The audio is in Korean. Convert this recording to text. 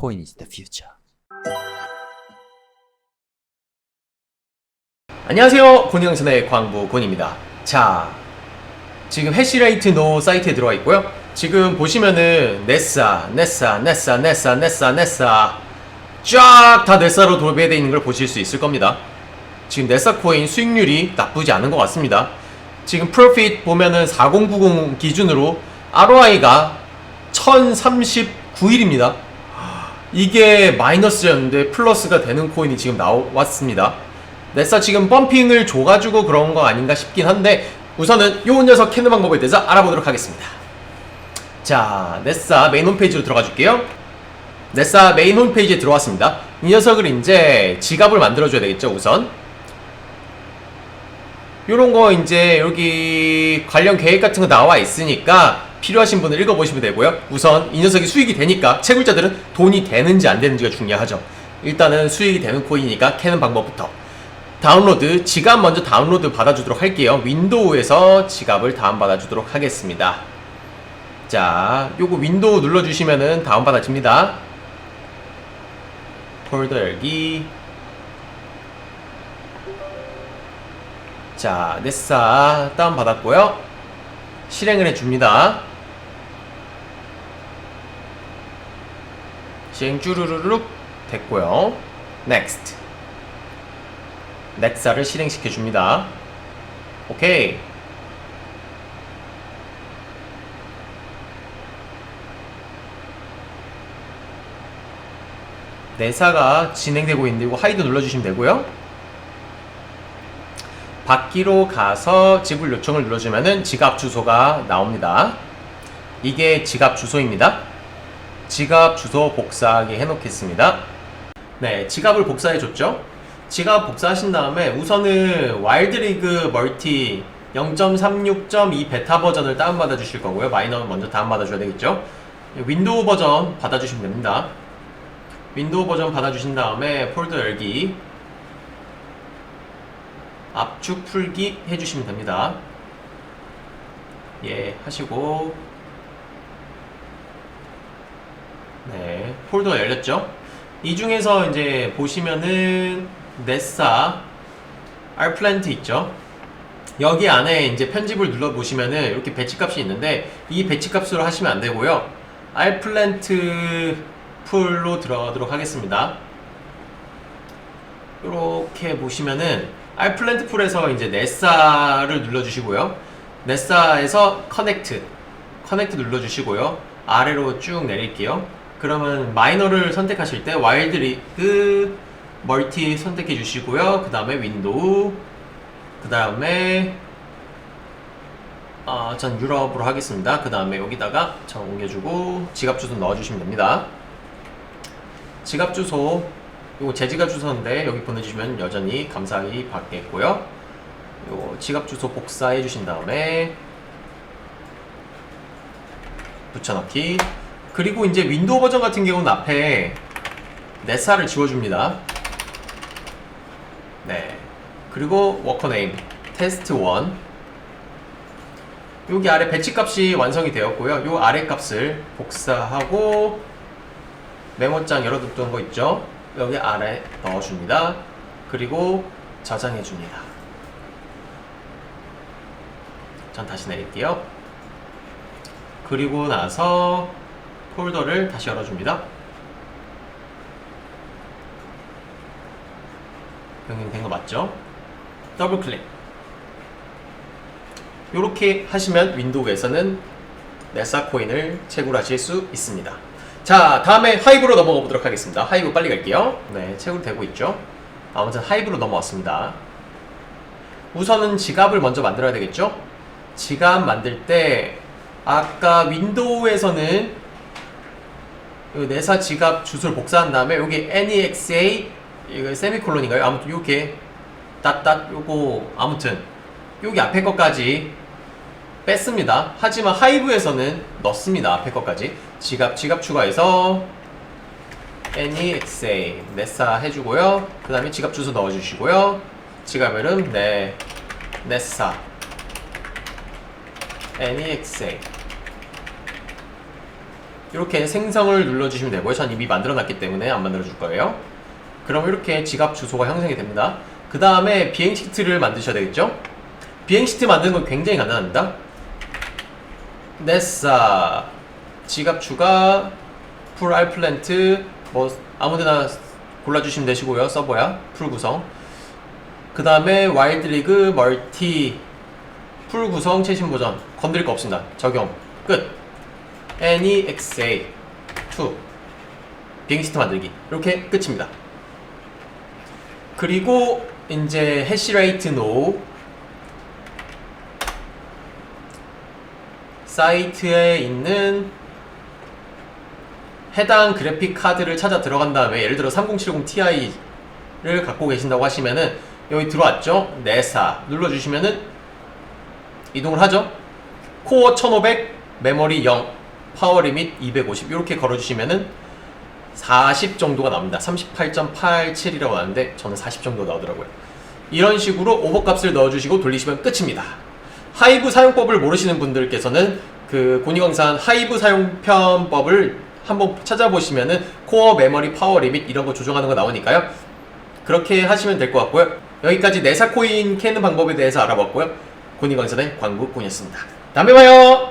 Coin is the future. 안녕하세요. 곤영선의 광부곤입니다. 자, 지금 해시레이트 노 사이트에 들어와 있고요. 지금 보시면은 네사, 네사, 네사, 네사, 네사, 네사 쫙다 네사로 도배되어 있는 걸 보실 수 있을 겁니다. 지금 네사 코인 수익률이 나쁘지 않은 것 같습니다. 지금 프로핏 보면은 4090 기준으로 ROI가 1039일입니다. 이게 마이너스였는데 플러스가 되는 코인이 지금 나왔습니다. 넷사 지금 펌핑을 줘가지고 그런 거 아닌가 싶긴 한데 우선은 요 녀석 캐는 방법에 대해서 알아보도록 하겠습니다. 자, 넷사 메인 홈페이지로 들어가 줄게요. 넷사 메인 홈페이지에 들어왔습니다. 이 녀석을 이제 지갑을 만들어줘야 되겠죠, 우선. 요런 거 이제 여기 관련 계획 같은 거 나와 있으니까 필요하신 분은 읽어보시면 되고요. 우선 이 녀석이 수익이 되니까 채굴자들은 돈이 되는지 안 되는지가 중요하죠. 일단은 수익이 되는 코인이니까 캐는 방법부터. 다운로드, 지갑 먼저 다운로드 받아주도록 할게요. 윈도우에서 지갑을 다운받아주도록 하겠습니다. 자, 요거 윈도우 눌러주시면은 다운받아집니다. 폴더 열기. 자, 넷사 다운받았고요. 실행을 해줍니다. 실행 쭈루루룩 됐고요. Next. 넷사를 실행시켜 줍니다. 오케이. 내사가 진행되고 있는데 하이드 눌러주시면 되고요. 받기로 가서 지불 요청을 눌러주면은 지갑 주소가 나옵니다. 이게 지갑 주소입니다. 지갑 주소 복사하게 해놓겠습니다. 네, 지갑을 복사해줬죠. 지갑 복사하신 다음에 우선은 와일드리그 멀티 0.36.2 베타 버전을 다운받아 주실 거고요. 마이너는 먼저 다운받아 줘야 되겠죠. 윈도우 버전 받아주시면 됩니다. 윈도우 버전 받아주신 다음에 폴더 열기 압축 풀기 해주시면 됩니다. 예, 하시고 네, 폴더가 열렸죠? 이 중에서 이제 보시면은 넷사 알플랜트 있죠? 여기 안에 이제 편집을 눌러 보시면은 이렇게 배치 값이 있는데 이 배치 값으로 하시면 안 되고요. 알플랜트 풀로 들어가도록 하겠습니다. 이렇게 보시면은 알플랜트 풀에서 이제 넷사를 눌러 주시고요. 넷사에서 커넥트, 커넥트 눌러 주시고요. 아래로 쭉 내릴게요. 그러면 마이너를 선택하실 때 와일드 리그 멀티 선택해 주시고요. 그 다음에 윈도우, 그 다음에 아, 전 유럽으로 하겠습니다. 그 다음에 여기다가 저 옮겨주고 지갑 주소 넣어주시면 됩니다. 지갑 주소 이거 제 지갑 주소인데 여기 보내주시면 여전히 감사히 받겠고요. 요 지갑 주소 복사해 주신 다음에 붙여넣기 그리고 이제 윈도우 버전 같은 경우는 앞에 넷사를 지워줍니다. 네. 그리고 워커네임 테스트 1 여기 아래 배치 값이 완성이 되었고요. 요 아래 값을 복사하고 메모장 열어뒀던 거 있죠? 여기 아래 넣어줍니다. 그리고 저장해줍니다. 전 다시 내릴게요. 그리고 나서 폴더를 다시 열어줍니다. 병행된 거 맞죠? 더블 클릭. 이렇게 하시면 윈도우에서는 네사 코인을 채굴하실 수 있습니다. 자, 다음에 하이브로 넘어가 보도록 하겠습니다. 하이브 빨리 갈게요. 네, 채굴되고 있죠. 아무튼 하이브로 넘어왔습니다. 우선은 지갑을 먼저 만들어야 되겠죠? 지갑 만들 때 아까 윈도우에서는 이 내사 지갑 주소를 복사한 다음에 여기 NEXA 이거 세미콜론인가요? 아무튼 요게 닷닷 요거 아무튼 여기 앞에 것까지 뺐습니다. 하지만 하이브에서는 넣습니다. 앞에 것까지 지갑 지갑 추가해서 NEXA 네사 해주고요. 그 다음에 지갑 주소 넣어주시고요. 지갑 이름 네 네사 NEXA 이렇게 생성을 눌러주시면 되고요. 전 이미 만들어놨기 때문에 안 만들어줄 거예요. 그럼 이렇게 지갑 주소가 형성이 됩니다. 그 다음에 비행 시트를 만드셔야 되겠죠? 비행 시트 만드는 건 굉장히 간단합니다. 네사 지갑 추가 풀 알플랜트 뭐 아무데나 골라주시면 되시고요. 서버야 풀 구성. 그 다음에 와일드 리그 멀티 풀 구성 최신 버전 건드릴 거 없습니다. 적용 끝. Any XA 2 비행 시트 만들기 이렇게 끝입니다. 그리고 이제 해시레이트 노 사이트에 있는 해당 그래픽 카드를 찾아 들어간 다음에 예를 들어 3070 Ti를 갖고 계신다고 하시면은 여기 들어왔죠? 네사 눌러주시면은 이동을 하죠? 코어 1500, 메모리 0, 파워 리밋 250 이렇게 걸어주시면은 40 정도가 나옵니다. 38.87이라고 하는데 저는 40 정도 나오더라고요. 이런 식으로 오버값을 넣어주시고 돌리시면 끝입니다. 하이브 사용법을 모르시는 분들께서는 그 고니광산 하이브 사용편법을 한번 찾아보시면은 코어 메모리 파워 리밋 이런 거 조정하는 거 나오니까요. 그렇게 하시면 될 것 같고요. 여기까지 네사 코인 캐는 방법에 대해서 알아봤고요. 고니광산의 광국군이었습니다. 다음에 봐요.